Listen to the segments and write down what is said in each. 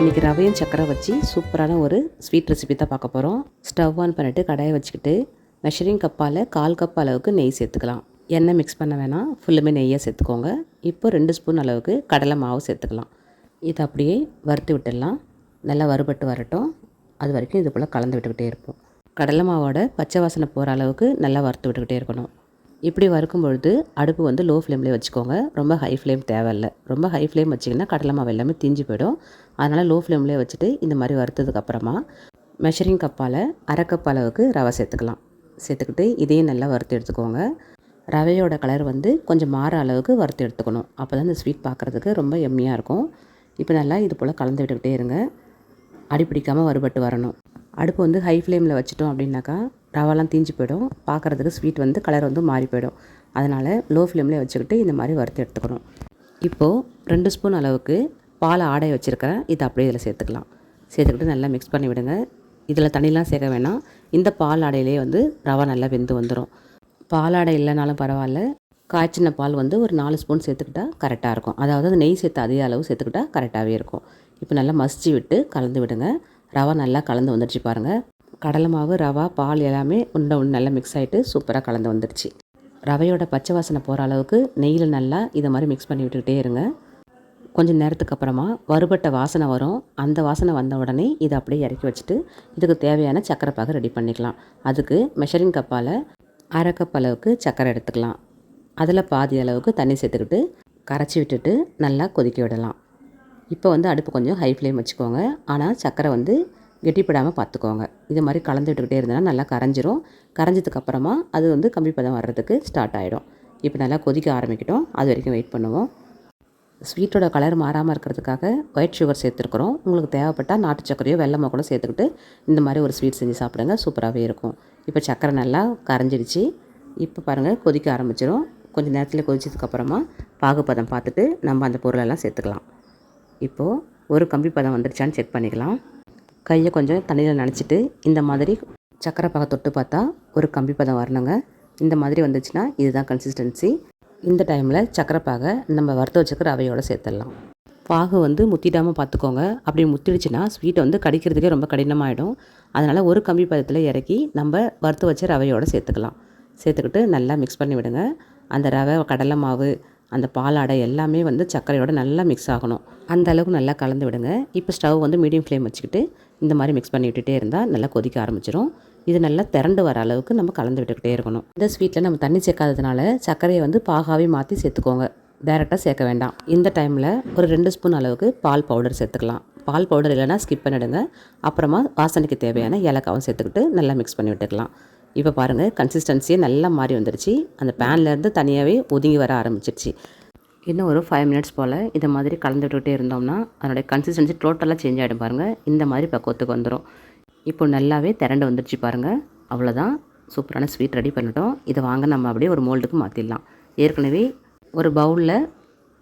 இன்றைக்கி ரவையும் சக்கரை வச்சு சூப்பரான ஒரு ஸ்வீட் ரெசிபி தான் பார்க்க போகிறோம் ஸ்டவ் ஆன் பண்ணிவிட்டு கடாயை வச்சுக்கிட்டு மெஷரிங் கப்பால் கால் கப் அளவுக்கு நெய் சேர்த்துக்கலாம். எண்ணெய் மிக்ஸ் பண்ண வேணாம். ஃபுல்லுமே நெய்யாக சேர்த்துக்கோங்க. இப்போ ரெண்டு ஸ்பூன் அளவுக்கு கடலை மாவு சேர்த்துக்கலாம். இதை அப்படியே வறுத்து விட்டுடலாம். நல்லா வறுபட்டு வரட்டும். அது வரைக்கும் இது போல் கலந்து விட்டுக்கிட்டே இருப்போம். கடலை மாவோட பச்சை வாசனை போகிற அளவுக்கு நல்லா வறுத்து விட்டுக்கிட்டே இருக்கணும். இப்படி வறுக்கும் பொழுது அடுப்பு வந்து லோ ஃப்ளேம்லேயே வச்சுக்கோங்க. ரொம்ப ஹை ஃப்ளேம் தேவையில்ல. ரொம்ப ஹை ஃப்ளேம் வச்சிங்கன்னா கடலை மாவு எல்லாமே தீஞ்சு போயிடும். அதனால் லோ ஃப்ளேம்லேயே வச்சுட்டு இந்த மாதிரி வறுத்ததுக்கப்புறமா மெஷரிங் கப்பால் அரை கப் அளவுக்கு ரவை சேர்த்துக்கலாம். சேர்த்துக்கிட்டு இதையும் நல்லா வறுத்து எடுத்துக்கோங்க. ரவையோட கலர் வந்து கொஞ்சம் மாற அளவுக்கு வறுத்து எடுத்துக்கணும். அப்போ தான் இந்த ஸ்வீட் பார்க்குறதுக்கு ரொம்ப எம்மியாக இருக்கும். இப்போ நல்லா இது போல் கலந்து விட்டுக்கிட்டே இருங்க. அடிப்பிடிக்காமல் வறுபட்டு வரணும். அடுப்பு வந்து ஹை ஃப்ளேமில் வச்சிட்டோம் அப்படின்னாக்கா ரவாலாம் தீஞ்சு போயிடும். பார்க்குறதுக்கு ஸ்வீட் வந்து கலர் வந்து மாறி போயிடும். அதனால் லோ ஃப்ளேம்லேயே வச்சுக்கிட்டு இந்த மாதிரி வறுத்து எடுத்துக்கணும். இப்போது ரெண்டு ஸ்பூன் அளவுக்கு பால் ஆடை வச்சுருக்கிறேன் இதை அப்படியே இதில் சேர்த்துக்கலாம். சேர்த்துக்கிட்டு நல்லா மிக்ஸ் பண்ணி விடுங்க. இதில் தண்ணிலாம் சேர்க்க வேணாம். இந்த பால் ஆடையிலே வந்து ரவா நல்லா வெந்து வந்துடும் பால் ஆடை இல்லைனாலும் பரவாயில்ல. காய்ச்சின பால் வந்து ஒரு நாலு ஸ்பூன் சேர்த்துக்கிட்டா கரெக்டாக இருக்கும். அதாவது அந்த நெய் சேர்த்து அதே அளவு சேர்த்துக்கிட்டா கரெக்டாகவே இருக்கும். இப்போ நல்லா மசிச்சு விட்டு கலந்து விடுங்க. ரவா நல்லா கலந்து வந்துடுச்சு பாருங்கள் கடலை மாவு ரவா பால் எல்லாமே உண்டை ஒன்று நல்லா மிக்ஸ் ஆகிட்டு சூப்பராக கலந்து வந்துடுச்சு ரவையோட பச்சை வாசனை போகிற அளவுக்கு நெய்யில் நல்லா இதை மாதிரி மிக்ஸ் பண்ணி விட்டுக்கிட்டே இருங்க. கொஞ்சம் நேரத்துக்கு அப்புறமா வறுபட்ட வாசனை வரும். அந்த வாசனை வந்த உடனே இதை அப்படியே இறக்கி வச்சுட்டு இதுக்கு தேவையான சக்கரை பாகு ரெடி பண்ணிக்கலாம். அதுக்கு மெஷரிங் கப்பால் அரை கப் அளவுக்கு சக்கரை எடுத்துக்கலாம். அதில் பாதி அளவுக்கு தண்ணி சேர்த்துக்கிட்டு கரைச்சி விட்டுட்டு நல்லா கொதிக்க விடலாம். இப்போ வந்து அடுப்பு கொஞ்சம் ஹை ஃப்ளேம் வச்சுக்கோங்க. ஆனால் சக்கரை வந்து கெட்டிப்படாமல் பார்த்துக்கோங்க. இது மாதிரி கலந்து விட்டுக்கிட்டே இருந்தேன்னா நல்லா கரைஞ்சிரும். கரைஞ்சதுக்கப்புறமா அது வந்து கம்பி பதம் வர்றதுக்கு ஸ்டார்ட் ஆகிடும் இப்போ நல்லா கொதிக்க ஆரம்பிக்கட்டும். அது வரைக்கும் வெயிட் பண்ணுவோம். ஸ்வீட்டோட கலர் மாறாமல் இருக்கிறதுக்காக ஒயிட் சுகர் சேர்த்துருக்குறோம். உங்களுக்கு தேவைப்பட்டால் நாட்டு சக்கரையோ வெள்ளமோ கூட சேர்த்துக்கிட்டு இந்த மாதிரி ஒரு ஸ்வீட் செஞ்சு சாப்பிடுங்க. சூப்பராகவே இருக்கும். இப்போ சக்கரை நல்லா கரைஞ்சிடுச்சு. இப்போ பாருங்கள் கொதிக்க ஆரம்பிச்சிடும் கொஞ்சம் நேரத்தில் கொதிச்சதுக்கப்புறமா பாகுப்பதம் பார்த்துட்டு நம்ம அந்த பொருளெல்லாம் சேர்த்துக்கலாம். இப்போது ஒரு கம்பி பதம் வந்துருச்சான்னு செக் பண்ணிக்கலாம். கையை கொஞ்சம் தண்ணியில் நனைச்சிட்டு இந்த மாதிரி சக்கரை பாகை தொட்டு பார்த்தா ஒரு கம்பி பதம் வரணுங்க. இந்த மாதிரி வந்துச்சுன்னா இதுதான் கன்சிஸ்டன்சி இந்த டைமில் சக்கரை பாகை நம்ம வறுத்து வச்சுக்கிற ரவையோடு சேர்த்துடலாம். பாகு வந்து முத்திடாமல் பார்த்துக்கோங்க. அப்படி முத்திடுச்சுன்னா ஸ்வீட்டை வந்து கடிக்கிறதுக்கே ரொம்ப கடினமாகிடும் அதனால் ஒரு கம்பி பதத்தில் இறக்கி நம்ம வறுத்து வச்ச ரவையோடு சேர்த்துக்கலாம். சேர்த்துக்கிட்டு நல்லா மிக்ஸ் பண்ணி விடுங்க. அந்த ரவை கடலை மாவு அந்த பாலாடை எல்லாமே வந்து சர்க்கரையோட நல்லா மிக்ஸ் ஆகணும். அந்த அளவுக்கு நல்லா கலந்து விடுங்க. இப்போ ஸ்டவ் வந்து மீடியம் ஃப்ளேம் வச்சுக்கிட்டு இந்த மாதிரி மிக்ஸ் பண்ணி விட்டுட்டே இருந்தால் நல்லா கொதிக்க ஆரம்பிச்சிடும் இது நல்லா திரண்டு வர அளவுக்கு நம்ம கலந்து விட்டுக்கிட்டே இருக்கணும். இந்த ஸ்வீட்டில் நம்ம தண்ணி சேர்க்காததுனால சர்க்கரையை வந்து பாகாவே மாற்றி சேர்த்துக்கோங்க. டைரெக்டாக சேர்க்க வேண்டாம். இந்த டைமில் ஒரு ரெண்டு ஸ்பூன் அளவுக்கு பால் பவுடர் சேர்த்துக்கலாம். பால் பவுடர் இல்லைனா ஸ்கிப் பண்ணிடுங்க. அப்புறமா வாசனைக்கு தேவையான ஏலக்காவும் சேர்த்துக்கிட்டு நல்லா மிக்ஸ் பண்ணி விட்டுக்கலாம். இப்போ பாருங்கள் கன்சிஸ்டன்சியே நல்லா மாறி வந்துருச்சு. அந்த பேன்லேருந்து தனியாகவே ஒதுங்கி வர ஆரம்பிச்சிருச்சு. இன்னும் ஒரு ஃபைவ் மினிட்ஸ் போல் இதை மாதிரி கலந்து விட்டுகிட்டே இருந்தோம்னா அதனுடைய கன்சிஸ்டன்சி டோட்டலாக சேஞ்ச் ஆகிடும் பாருங்கள் இந்த மாதிரி பக்குவத்துக்கு வந்துடும் இப்போ நல்லாவே திரண்டு வந்துடுச்சு பாருங்கள் அவ்வளோதான் சூப்பரான ஸ்வீட் ரெடி பண்ணிட்டோம். இதை வாங்க நம்ம அப்படியே ஒரு மோல்டுக்கு மாற்றிடலாம் ஏற்கனவே ஒரு பவுலில்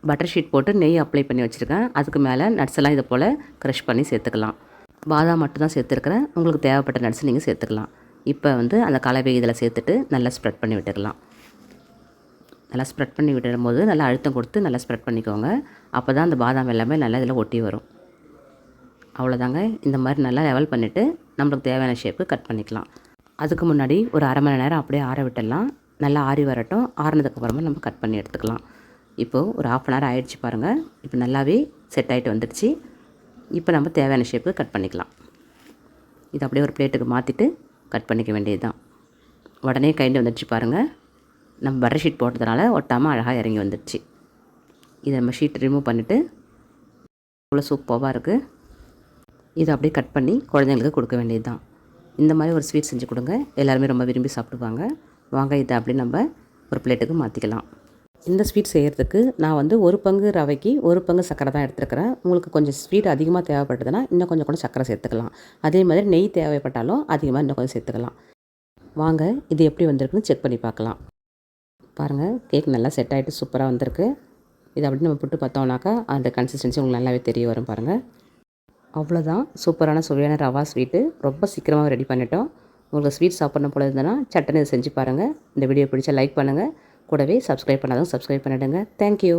பட்டர் ஷீட் போட்டு நெய் அப்ளை பண்ணி வச்சுருக்கேன். அதுக்கு மேலே நட்ஸ் எல்லாம் இதை போல் க்ரஷ் பண்ணி சேர்த்துக்கலாம். பாதாம் மட்டும் தான் சேர்த்துருக்குறேன். உங்களுக்கு தேவைப்பட்ட நட்ஸ் நீங்கள் சேர்த்துக்கலாம். இப்போ வந்து அந்த கலவை இதில் சேர்த்துட்டு நல்லா ஸ்ப்ரெட் பண்ணி விட்டுக்கலாம். நல்லா ஸ்ப்ரெட் பண்ணி விடும் போது நல்லா அழுத்தம் கொடுத்து நல்லா ஸ்ப்ரெட் பண்ணிக்கோங்க. அப்போ தான் அந்த பாதாம் எல்லாமே நல்லா இதில் ஒட்டி வரும். அவ்வளோதாங்க. இந்த மாதிரி நல்லா லெவல் பண்ணிவிட்டு நம்மளுக்கு தேவையான ஷேப்பு கட் பண்ணிக்கலாம். அதுக்கு முன்னாடி ஒரு அரை மணி நேரம் அப்படியே ஆற விட்டுடலாம். நல்லா ஆறி வரட்டும். ஆறினதுக்கப்புறமா நம்ம கட் பண்ணி எடுத்துக்கலாம். இப்போது ஒரு ஆஃப் அன் ஹவர் ஆகிடுச்சு பாருங்கள் இப்போ நல்லாவே செட் ஆகிட்டு வந்துடுச்சு. இப்போ நம்ம தேவையான ஷேப்பு கட் பண்ணிக்கலாம். இது அப்படியே ஒரு பிளேட்டுக்கு மாற்றிட்டு கட் பண்ணிக்க வேண்டியது தான் உடனே கைண்டு வந்துடுச்சு பாருங்கள் நம்ம பட்டர் ஷீட் போட்டதுனால ஒட்டாமல் அழகாக இறங்கி வந்துடுச்சு இதை நம்ம ஷீட் ரிமூவ் பண்ணிவிட்டு இவ்வளோ சூப்பராக இருக்குது இதை அப்படியே கட் பண்ணி குழந்தைங்களுக்கு கொடுக்க வேண்டியது தான் இந்த மாதிரி ஒரு ஸ்வீட் செஞ்சு கொடுங்க. எல்லாருமே ரொம்ப விரும்பி சாப்பிடுவாங்க. வாங்க இதை அப்படியே நம்ம ஒரு பிளேட்டுக்கு மாற்றிக்கலாம் இந்த ஸ்வீட் செய்கிறதுக்கு நான் வந்து ஒரு பங்கு ரவைக்கு ஒரு பங்கு சக்கரை தான் எடுத்துருக்கிறேன். உங்களுக்கு கொஞ்சம் ஸ்வீட் அதிகமாக தேவைப்படுதுன்னா இன்னும் கொஞ்சம் கூட சக்கரை சேர்த்துக்கலாம். அதே மாதிரி நெய் தேவைப்பட்டாலும் அதிகமாக இன்னும் கொஞ்சம் சேர்த்துக்கலாம். வாங்க இது எப்படி வந்திருக்குன்னு செக் பண்ணி பார்க்கலாம். பாருங்கள் கேக் நல்லா செட் ஆகிட்டு சூப்பராக வந்திருக்கு. இதை அப்படி நம்ம புட்டு பார்த்தோம்னாக்கா அந்த கன்சிஸ்டன்சி உங்களுக்கு நல்லாவே தெரிய வரும் பாருங்கள் அவ்வளோதான் சூப்பரான சுவையான ரவா ஸ்வீட்டு ரொம்ப சீக்கிரமாக ரெடி பண்ணிட்டோம். உங்களுக்கு ஸ்வீட் சாப்பிட்ணும் போல இருந்ததுன்னா சட்டனை இதை செஞ்சு பாருங்கள் இந்த வீடியோ பிடிச்சா லைக் பண்ணுங்கள் கூடவே சப்ஸ்கிரைப் பண்ணாதவங்க சப்ஸ்கிரைப் பண்ணிவிடுங்க தேங்க்யூ